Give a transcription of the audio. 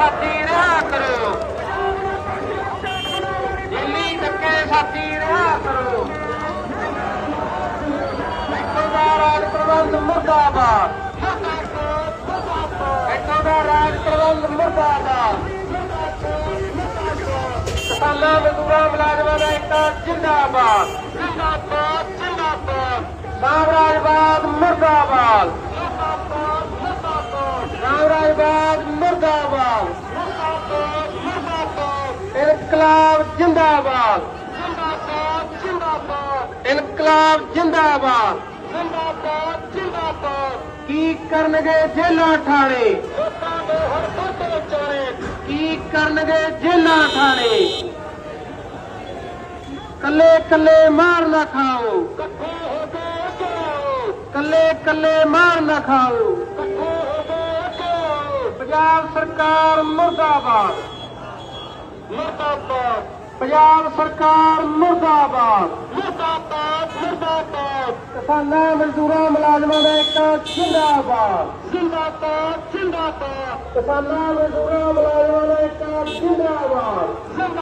ਸਾਥੀ ਰਹਾ ਕਰੋ। ਦਿੱਲੀ ਧੱਕੇ ਸਾਥੀ ਰਹਾ ਕਰੋ। ਇੱਥੋਂ ਦਾ ਰਾਜ ਪ੍ਰਬੰਧ ਮੁਰਦਾਬਾਦ। ਇੱਥੋਂ ਦਾ ਰਾਜ ਪ੍ਰਬੰਧ ਮੁਰਦਾਬਾਦ। ਕਿਸਾਨਾਂ ਮਜ਼ਦੂਰਾਂ, ਮੁਲਾਜ਼ਮਾਂ ਦਾ ਇੱਕਾ ਜਿੰਦਾਬਾਦ। ਜਿੰਦਾਬਾਦ ਜਿੰਦਾਬਾਦ। ਸਾਮਰਾਜਵਾਦ ਮੁਰਦਾਬਾਦ। ਇਨਕਲਾਬ ਜਿੰਦਾਬਾਦ। ਜਿੰਦਾਬਾਦ ਜਿੰਦਾਬਾਦ ਇਨਕਲਾਬ ਜਿੰਦਾਬਾਦ। ਜਿੰਦਾਬਾਦ ਜਿੰਦਾਬਾਦ ਕੀ ਕਰਨਗੇ ਜੇਲਾਂ ਠਾਣੇ? ਲੋਕਾਂ ਦੇ ਹਰ ਪਾਸੇ ਵਿਚਾਰੇ ਕੀ ਕਰਨਗੇ ਜੇਲਾਂ ਠਾਣੇ? ਕੱਲੇ ਕੱਲੇ ਮਾਰ ਨਾ ਖਾਓ। ਇਕੱਠੇ ਹੋ ਕੇ ਅੱਗੇ ਆਓ ਕੱਲੇ ਕੱਲੇ ਮਾਰ ਨਾ ਖਾਓ। ਇਕੱਠੇ ਹੋ ਕੇ ਅੱਗੇ ਆਓ ਪੰਜਾਬ ਸਰਕਾਰ ਮੁਰਦਾਬਾਦ। ਮੁਰਦਾਬਾਦ ਪੰਜਾਬ ਸਰਕਾਰ ਮੁਰਦਾਬਾਦ ਮੁਰਦਾਬਾਦ ਮੁਰਦਾਬਾਦ ਕਿਸਾਨਾਂ ਮਜ਼ਦੂਰਾਂ ਮੁਲਾਜ਼ਮਾਂ ਦਾ ਇੱਕ ਜਿੰਦਾਬਾਦ ਜਿੰਦਾਬਾਦ ਜਿੰਦਾਬਾਦ ਕਿਸਾਨਾਂ ਮਜ਼ਦੂਰਾਂ ਮੁਲਾਜ਼ਮਾਂ ਦਾ ਇੱਕ ਜਿੰਦਾਬਾਦ ਜਿੰਦਾਬਾਦ